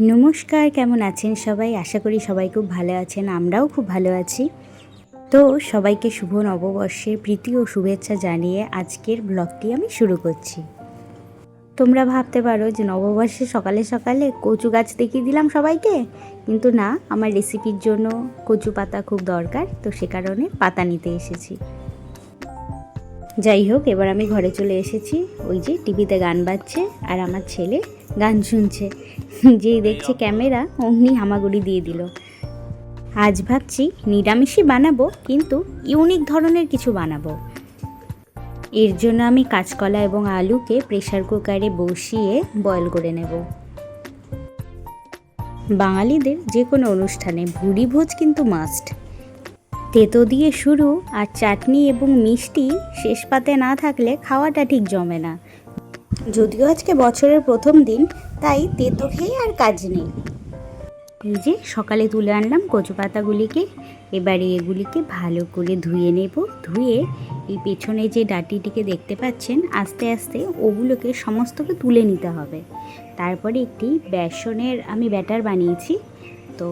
নমস্কার, কেমন আছেন সবাই? আশা করি সবাই খুব ভালো আছেন, আমরাও খুব ভালো আছি। তো সবাইকে শুভ নববর্ষের প্রীতি ও শুভেচ্ছা জানিয়ে আজকের ব্লগটি আমি শুরু করছি। তোমরা ভাবতে পারো যে নববর্ষে সকালে সকালে কচু গাছ দেখিয়ে দিলাম সবাইকে? কিন্তু না, আমার রেসিপির জন্য কচু পাতা খুব দরকার, তো সে কারণে পাতা নিতে এসেছি। যাই হোক, এবার আমি ঘরে চলে এসেছি। ওই যে টিভিতে গান বাজছে আর আমার ছেলে গান শুনছে। যেই দেখছে ক্যামেরা, অমনি হামাগুড়ি দিয়ে দিল। আজ ভাবছি নিরামিষই বানাবো, কিন্তু ইউনিক ধরনের কিছু বানাবো। এর জন্য আমি কাঁচকলা এবং আলুকে প্রেসার কুকারে বসিয়ে বয়েল করে নেব। বাঙালিদের যে কোনো অনুষ্ঠানে ভুড়ি ভোজ কিন্তু মাস্ট তেতো দিয়ে শুরু আর চাটনি এবং মিষ্টি শেষ পাতে না থাকলে খাওয়াটা ঠিক জমে না। যদিও আজকে বছরের প্রথম দিন, তাই তেতো খেয়ে আর কাজ নেই। এই যে, সকালে তুলে আনলাম কচু পাতাগুলিকে এবারে এগুলিকে ভালো করে ধুয়ে নেব। ধুয়ে এই পেছনে যে ডাটিটিকে দেখতে পাচ্ছেন, আস্তে আস্তে ওগুলোকে সমস্তকে তুলে নিতে হবে। তারপরে একটি বেসনের আমি ব্যাটার বানিয়েছি। তো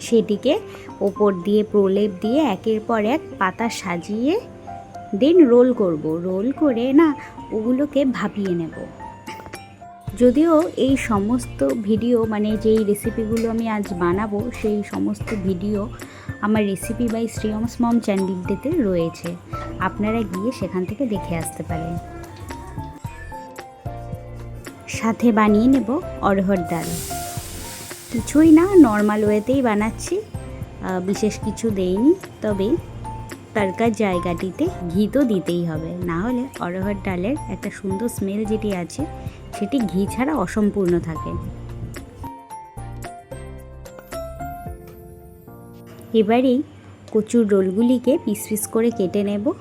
সেটিকে ওপর দিয়ে প্রলেপ দিয়ে একের পর এক পাতা সাজিয়ে দেন রোল করব। রোল করে না, ওগুলোকে ভাপিয়ে নেব। যদিও এই সমস্ত ভিডিও মানে যেই রেসিপিগুলো আমি আজ বানাবো, সেই সমস্ত ভিডিও আমার রেসিপি বাই শ্রীয়মস মম চ্যানেলটিতে রয়েছে। আপনারা গিয়ে সেখান থেকে দেখে আসতে পারেন। সাথে বানিয়ে নেব অরহর ডাল। কিছুই না নর্মাল ওয়েতেই বানাচ্ছি। বিশেষ কিছু দেইনি, তবে তরকার জায়গাটিতে ঘি তো দিতেই হবে। না হলে অরহর ডালের একটা সুন্দর স্মেল যেটি আছে, সেটি ঘি ছাড়া অসম্পূর্ণ থাকে। এবারেই কচুর রোলগুলিকে পিস পিস করে কেটে নেব।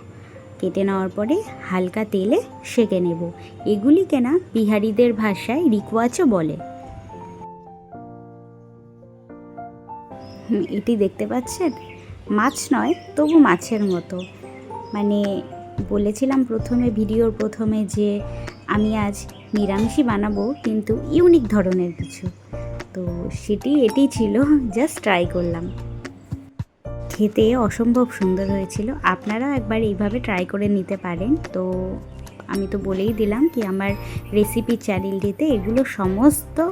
কেটে নেওয়ার পরে হালকা তেলে সেঁকে নেব। এগুলিকে না বিহারিদের ভাষায় রিকোয়াচও বলে। এটি দেখতে পাচ্ছেন? মাছ নয়, তবু মাছের মতো। মানে বলেছিলাম প্রথমে, ভিডিওর প্রথমে যে আমি আজ নিরামিষই বানাবো, কিন্তু ইউনিক ধরনের কিছু। তো সেটি এটি ছিল জাস্ট ট্রাই করলাম। খেতে অসম্ভব সুন্দর হয়েছিল। আপনারা একবার এইভাবে ট্রাই করে নিতে পারেন। তো আমি তো বলেই দিলাম কি, আমার রেসিপি চ্যানেলটিতে এগুলো সমস্ত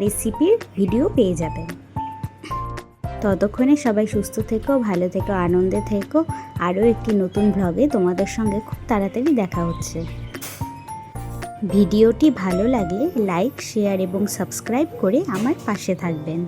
রেসিপির ভিডিও পেয়ে যাবেন। ততক্ষণে সবাই সুস্থ থেকো, ভালো থেকো, আনন্দে থেকো। আরও একটি নতুন ব্লগে তোমাদের সঙ্গে খুব তাড়াতাড়ি দেখা হচ্ছে। ভিডিওটি ভালো লাগলে লাইক শেয়ার এবং সাবস্ক্রাইব করে আমার পাশে থাকবেন।